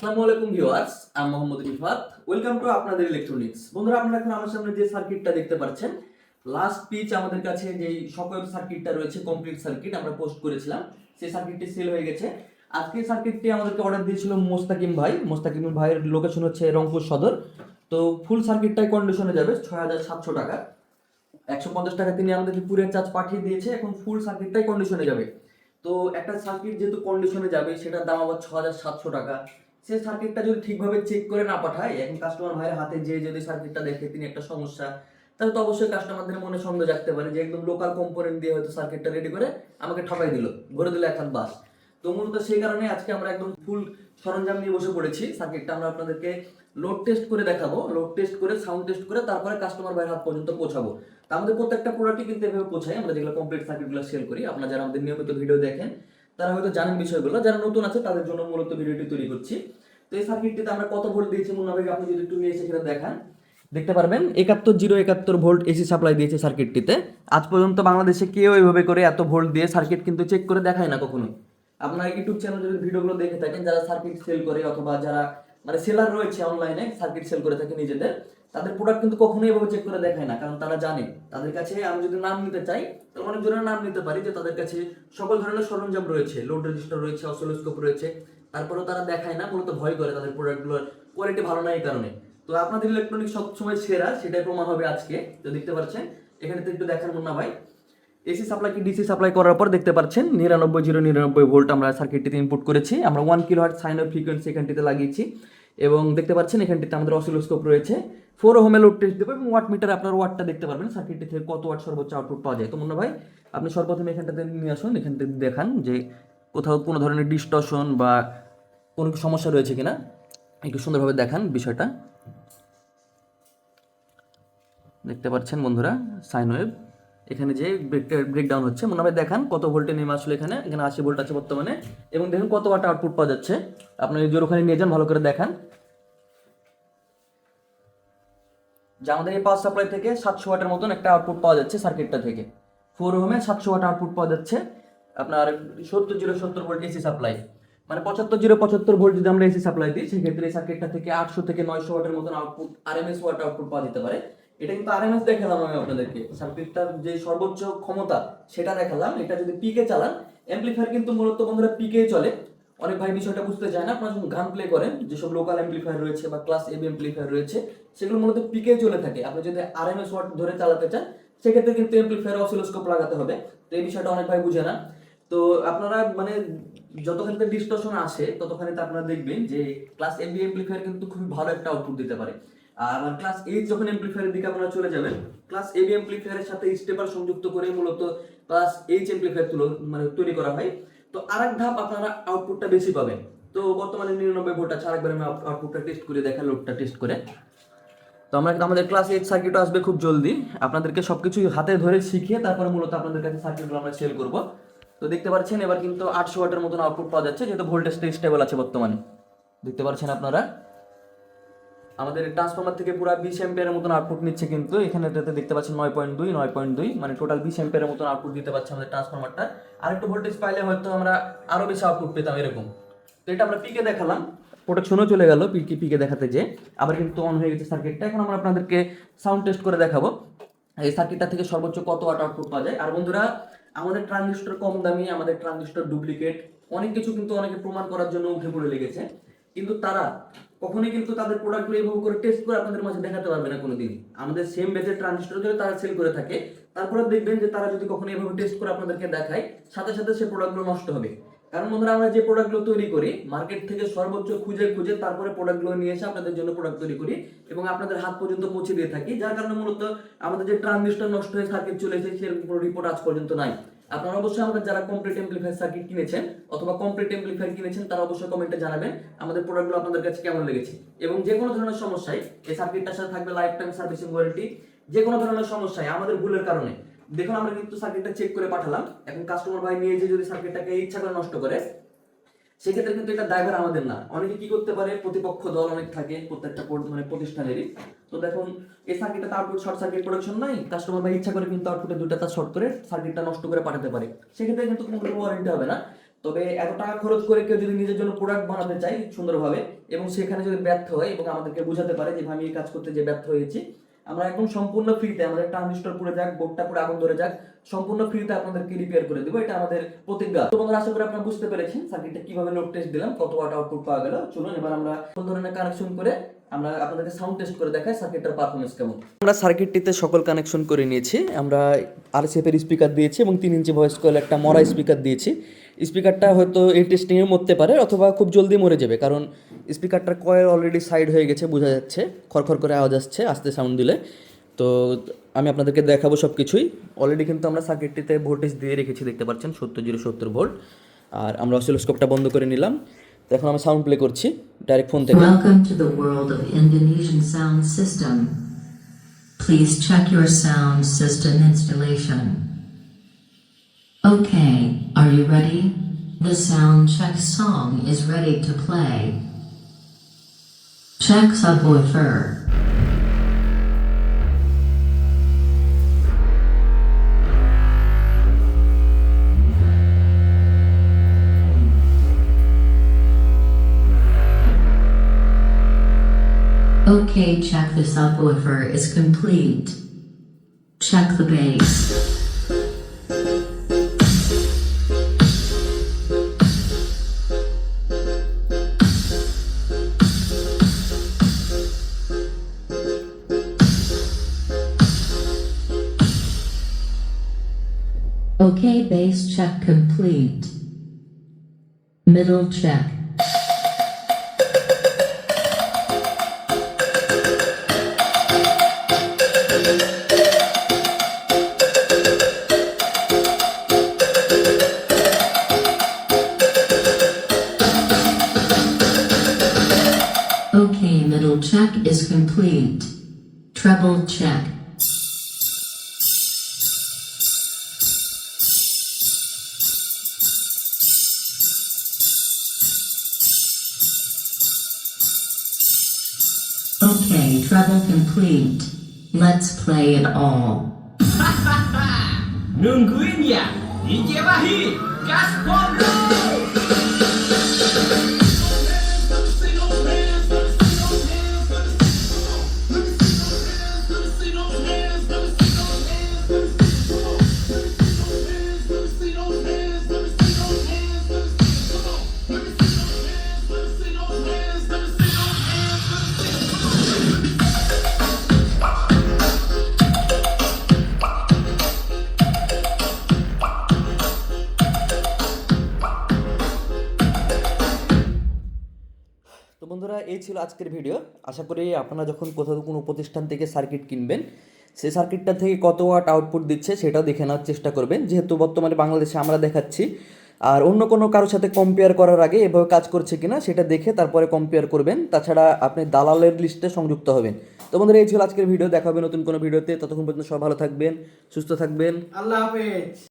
আসসালামু আলাইকুম ভিউয়ার্স, আমি মোহাম্মদ রিফাত। ওয়েলকাম টু আপনাদের ইলেকট্রনিক্স বন্ধুরা, আপনারা এখন আমার সামনে যে সার্কিটটা দেখতে পাচ্ছেন লাস্ট পিচ আমাদের কাছে যে সকল সার্কিটটা রয়েছে কমপ্লিট সার্কিট আমরা পোস্ট করেছিলাম, সেই সার্কিটটি সেল হয়ে গেছে। আজকে সার্কিটটি আমাদেরকে অর্ডার দিয়েছিল মোস্তাকিম ভাই। মোস্তাকিম ভাইয়ের লোকেশন হচ্ছে রংপুর সদর। তো ফুল সার্কিটটাই কন্ডিশনে যাবে, ছয় হাজার সাতশো টাকা। একশো পঞ্চাশ টাকা তিনি আমাদেরকে পুরের চার্জ পাঠিয়ে দিয়েছে, এখন ফুল সার্কিটটাই কন্ডিশনে যাবে। তো একটা সার্কিট যেহেতু কন্ডিশনে যাবে, সেটার দাম আবার ছ হাজার সাতশো টাকা। সেই সার্কিটটা যদি ঠিকভাবে চেক করে না পাঠায়, এখন কাস্টমার ভাইয়ের হাতে যে যদি সার্কিটটা দেখে তিনি একটা সমস্যা, তাহলে তো অবশ্যই কাস্টমারদের মনে সন্দেহ জাগতে পারে যে একদম লোকাল কম্পোনেন্ট দিয়ে হয়তো সার্কিটটা রেডি করে আমাকে ঠকাই দিল, ভরে দিল এক হাত বাস। তো মূলত সেই কারণে আজকে আমরা একদম ফুল সরঞ্জাম নিয়ে বসে পড়েছি। সার্কিটটা আমরা আপনাদেরকে লোড টেস্ট করে দেখাবো লোড টেস্ট করে সাউন্ড টেস্ট করে তারপরে কাস্টমার ভাইয়ের হাত পর্যন্ত পৌঁছাবো। আমাদের প্রত্যেকটা প্রোডাক্টই কিন্তু এভাবে পৌঁছাই আমরা যেগুলো কমপ্লিট সার্কিটগুলো সেল করি। আপনারা যারা আমাদের নিয়মিত ভিডিও দেখেন তারা হয়তো জানেন বিষয়গুলো যারা নতুন আছে তাদের জন্য মূলত ভিডিওটি তৈরি করছি। তো এই সার্কিটটিতে আমরা কত ভোল্ট দিয়েছি মুন্না ভাই আপনি যদি একটু নিয়ে এসে সেটা দেখান। দেখতে পারবেন একাত্তর জিরো একাত্তর ভোল্ট এসি সাপ্লাই দিয়েছে সার্কিটটিতে আজ পর্যন্ত বাংলাদেশে কেউ এইভাবে করে এত ভোল্ট দিয়ে সার্কিট কিন্তু চেক করে দেখায় না কখনো আপনার ইউটিউব চ্যানেল যদি ভিডিওগুলো দেখে থাকেন যারা সার্কিট সেল করে অথবা যারা মানে সেলার রয়েছে অনলাইনে সার্কিট সেল করে থাকে নিজেদের তাদের প্রোডাক্ট কিন্তু কখনোই এভাবে চেক করে দেখায় না, কারণ তারা জানে। তাদের কাছে আমি যদি নাম নিতে চাই, তাহলে অনেক জনের নাম নিতে পারি যে তাদের কাছে সকল ধরনের সরঞ্জাম রয়েছে লোড রেজিস্টার রয়েছে অসিলোস্কোপ রয়েছে। তারপরেও তারা দেখায় না, মূলত ভয় করে তাদের প্রোডাক্টগুলোর কোয়ালিটি ভালো না এই কারণে। তো আপনাদের ইলেকট্রনিক সবসময় সেরা, সেটাই প্রমাণ হবে আজকে। তো দেখতে পাচ্ছেন, এখানে তো একটু দেখার মুন্না ভাই। এসি সাপ্লাই কি ডিসি সাপ্লাই করার পর দেখতে পাচ্ছেন, নিরানব্বই জিরো নিরানব্বই ভোল্ট আমরা সার্কিটটিতে ইনপুট করেছি। আমরা one kilo hertz sine of frequency এখানটিতে লাগিয়েছি। এবং দেখতে পাচ্ছেন এখানটিতে আমাদের অসিলোস্কোপ রয়েছে। ফোর হোমে লোড টেস্ট দেবো এবং ওয়াট মিটার আপনার ওয়াটটা দেখতে পারবেন সার্কিটটি থেকে কত ওয়াট সর্বোচ্চ আউটপুট পাওয়া যায়। তো মুন্না ভাই, আপনি সর্বপ্রথমে এখানটাতে নিয়ে আসুন, এখানটাতে দেখান যে কোথাও কোনো ধরনের ডিস্টর্শন বা কোনো সমস্যা রয়েছে কিনা। একটু সুন্দরভাবে দেখান বিষয়টা। দেখতে পাচ্ছেন বন্ধুরা সাইন ওয়েভ এখানে যে ব্রেকডাউন হচ্ছে। মনে হয় দেখান কত ভোল্টে নেমে আসলে এখানে। এখানে আশি ভোল্ট আছে বর্তমানে। এবং দেখুন কত ওয়াট আউটপুট পাওয়া যাচ্ছে। আপনি যদি ওখানে নিয়ে যান, ভালো করে দেখান। যে আমাদের এই পাওয়ার সাপ্লাই থেকে সাতশো ওয়াটের মতন একটা আউটপুট পাওয়া যাচ্ছে সার্কিটটা থেকে। ফোর হোমে সাতশো ওয়াট আউটপুট পাওয়া যাচ্ছে আপনার সত্তর জিরো সত্তর ভোল্ট এসি সাপ্লাই মানে পঁচাত্তর জিরো পঁচাত্তর ভোল্ট যদি আমরা এসি সাপ্লাই দিই, সেক্ষেত্রে এই সার্কিটটা থেকে আটশো থেকে নয়শো ওয়াটের মতন আউটপুট আরএমএস ওয়াট আউটপুট পাওয়া যেতে পারে। এটা কিন্তু আর আরএমএস দেখালাম আমি আপনাদেরকে। সার্কিটটার যে সর্বোচ্চ ক্ষমতা, সেটা দেখালাম। এটা যদি পিকে চালান অ্যাম্পলিফায়ার কিন্তু মূলত বন্ধুরা পিকে চলে। অনেক ভাই বিষয়টা বুঝতে চায় না, আপনারা যখন গান প্লে করেন, যেসব লোকাল অ্যাম্পলিফায়ার রয়েছে বা ক্লাস এবি অ্যাম্পলিফায়ার রয়েছে, সেগুলো মূলত পিকে চলে থাকে। আপনি যদি আরএমএস ওয়াট ধরে চালাতে চান, সেক্ষেত্রে কিন্তু অ্যাম্পলিফায়ার অসিলোস্কোপ লাগাতে হবে। তো এই বিষয়টা অনেক ভাই বুঝে না। তো আপনারা মানে যতখানি ডিস্টর্শন আসে, ততখানি তো আপনারা দেখবেন যে ক্লাস এবি অ্যাম্পলিফায়ার কিন্তু খুবই ভালো একটা আউটপুট দিতে পারে। আর ক্লাস এইট যখন অ্যাম্পলিফায়ারের দিকে আপনারা চলে যাবেন ক্লাস এ এবি অ্যাম্পলিফায়ারের সাথে স্টেপার সংযুক্ত করে মূলত ক্লাস এইচ অ্যাম্পলিফায়ার তুলো মানে তৈরি করা হয়। তো আরেক ধাপ আপনারা আউটপুটটা বেশি পাবেন। তো বর্তমানে নিরানব্বই ভোল্ট আছে, আরেকবার আমি আউটপুটটা টেস্ট করে দেখা লোডটা টেস্ট করে। তো আমরা আমাদের ক্লাস এইট সার্কিটও আসবে খুব জলদি। আপনাদেরকে সব কিছু হাতে ধরে শিখিয়ে তারপরে মূলত আপনাদের কাছে সার্কিটগুলো আমরা সেল করব। তো দেখতে পাচ্ছেন, এবার কিন্তু আটশো ওয়াটের মতন আউটপুট পাওয়া যাচ্ছে, যেহেতু ভোল্টেজটা স্টেবল আছে বর্তমানে। দেখতে পাচ্ছেন আপনারা? আমাদের ট্রান্সফর্মার থেকে পুরো বিশ এম্পিয়ারের মতন আউটপুট নিচ্ছে কিন্তু, এখানে দেখতে পাচ্ছেন নয় পয়েন্ট দুই, নয় পয়েন্ট দুই মানে টোটাল বিশ এম্পিয়ারের মতন আউটপুট দিতে পারছে আমাদের ট্রান্সফরমারটা আর একটু ভোল্টেজ পাইলে হয়তো আমরা আরও বেশি আউটপুট পেতাম এরকম। তো এটা আমরা পিকে দেখালাম। প্রোটেকশনও চলে গেল পিকে পিকে দেখাতে যে আবার কিন্তু অন হয়ে গেছে সার্কিটটা এখন আমরা আপনাদেরকে সাউন্ড টেস্ট করে দেখাবো। এই সার্কিটটা থেকে সর্বোচ্চ কত ওয়াট আউটপুট পাওয়া যায়? আর বন্ধুরা, আমাদের ট্রানজিস্টর কম দামি, আমাদের ট্রানজিস্টর ডুপ্লিকেট অনেক কিছু কিন্তু অনেকে প্রমাণ করার জন্য উঠে পড়ে লেগেছে। কিন্তু তারা কখনোই কিন্তু তাদের প্রোডাক্টগুলো এইভাবে করে টেস্ট করে আপনাদের মাঝে দেখাতে পারবে না কোনোদিন। আমাদের সেম বেজের ট্রানজিস্টর যদি তারা সেল করে থাকে। তারপরে দেখবেন যে তারা যদি কখনো এভাবে টেস্ট করে আপনাদেরকে দেখায়, সাথে সাথে সে প্রোডাক্টগুলো নষ্ট হবে। কারণ বন্ধুরা, আমরা যে প্রোডাক্টগুলো তৈরি করি মার্কেট থেকে সর্বোচ্চ খুঁজে খুঁজে তারপরে প্রোডাক্টগুলো নিয়ে এসে আপনাদের জন্য প্রোডাক্ট তৈরি করি এবং আপনাদের হাত পর্যন্ত পৌঁছে দিয়ে থাকি। যার কারণে মূলত আমাদের যে ট্রানজিস্টর নষ্ট হয়ে সার্কিট চলে এসেছে কোনো রিপোর্ট আজ পর্যন্ত নাই। আপনারা অবশ্যই আমাদের যারা কমপ্লিট এমপ্লিফায়ার সার্কিট কিনেছেন অথবা কমপ্লিট এমপ্লিফায়ার কিনেছেন, তারা অবশ্যই কমেন্টে জানাবেন আমাদের প্রোডাক্টগুলো আপনাদের কাছে কেমন লেগেছে। এবং যে কোনো ধরনের সমস্যায় এই সার্কিটটার সাথে থাকবে লাইফ টাইম সার্ভিসিং ওয়ারেন্টি যে কোনো ধরনের সমস্যায় আমাদের ভুলের কারণে। দেখুন, আমরা কিন্তু সার্কিটটা চেক করে পাঠালাম। এখন কাস্টমার ভাই নিয়ে যে যদি সার্কিটটাকে ইচ্ছা করে নষ্ট করে সেক্ষেত্রে কিন্তু এটা দায়ভার আমাদের না। অনেকে কি করতে পারে, প্রতিপক্ষ দল অনেক থাকে, প্রত্যেকটা মানে প্রতিষ্ঠানেরই। তো দেখুন, এই সার্কিটটা আউটপুট শর্ট সার্কিট প্রোডাকশন নাই কাস্টমার ভাই ইচ্ছা করে কিন্তু আউটপুটে দুটা তার শর্ট করে সার্কিটটা নষ্ট করে পাঠাতে পারে। সেক্ষেত্রে কিন্তু কোনো ওয়ারেন্টি হবে না। তবে এত টাকা খরচ করে কেউ যদি নিজের জন্য প্রোডাক্ট বানাতে চায় সুন্দরভাবে, এবং সেখানে যদি ব্যর্থ হয় এবং আমাদেরকে বোঝাতে পারে যে আমি এই কাজ করতে যে ব্যর্থ হয়েছি আমরা একদম সম্পূর্ণ ফ্রিতে আমাদের ট্রানজিস্টর পুড়ে যাক বোর্ডটা পুরো আগুন ধরে যাক, সম্পূর্ণ ফ্রিতে আপনাদেরকে রিপেয়ার করে দেবো। এটা আমাদের প্রতিজ্ঞা। তো বন্ধুরা, আশা করি আপনারা বুঝতে পেরেছেন সার্কিটটা কীভাবে লোড টেস্ট দিলাম, কত ওয়াট আউটপুট পাওয়া গেল। চলুন এবার আমরা কোন ধরনের কানেকশন করে আমরা আপনাদেরকে সাউন্ড টেস্ট করে দেখাই সার্কিটটার পারফরমেন্স কেমন। আমরা সার্কিটটিতে সকল কানেকশন করে নিয়েছি। আমরা আরসিএফ এর স্পিকার দিয়েছি এবং তিন ইঞ্চি ভয়েস কয়েল একটা মরা স্পিকার দিয়েছি। স্পিকারটা হয়তো এই টেস্টিংয়ে মরতে পারে অথবা খুব জলদি মরে যাবে, কারণ স্পিকারটার কয়েল অলরেডি সাইড হয়ে গেছে বোঝা যাচ্ছে। খরখর করে আওয়াজ আসছে আস্তে সাউন্ড দিলে। তো আমি আপনাদেরকে দেখাবো সব কিছুই অলরেডি কিন্তু আমরা সার্কিটটিতে ভোল্টেজ দিয়ে রেখেছি দেখতে পাচ্ছেন সত্তর জিরো সত্তর ভোল্ট আর আমরা অসিলোস্কোপটা বন্ধ করে নিলাম। তো এখন আমি সাউন্ড প্লে করছি ডাইরেক্ট ফোন থেকে। Welcome to the world of. Okay, are you ready? The sound check song is ready to play. Check subwoofer. Okay, check the subwoofer is complete. Check the bass. Okay, bass check complete. Middle check. Okay, middle check is complete. Treble check. Complete. Let's play it all. Nungguin ya? DJ Wahid, gaspol বন্ধুরা এই ছিল আজকের video. আশা করি আপনারা যখন কোথাও কোনো প্রতিষ্ঠান থেকে সার্কিট কিনবেন, সেই সার্কিটটা থেকে কত ওয়াট আউটপুট দিচ্ছে সেটাও দেখে নেওয়ার চেষ্টা করবেন। যেহেতু বর্তমানে বাংলাদেশে আমরা দেখাচ্ছি, আর অন্য কোনো কারোর সাথে কম্পেয়ার করার আগে এভাবে কাজ করছে কিনা সেটা দেখে তারপরে কম্পেয়ার করবেন। তাছাড়া আপনি দালালের লিস্টে সংযুক্ত হবেন। তো বন্ধুরা, এই ছিল আজকের ভিডিও। দেখা হবে নতুন কোনো ভিডিওতে। ততক্ষণ পর্যন্ত সব ভালো থাকবেন, সুস্থ থাকবেন। আল্লাহ হাফেজ।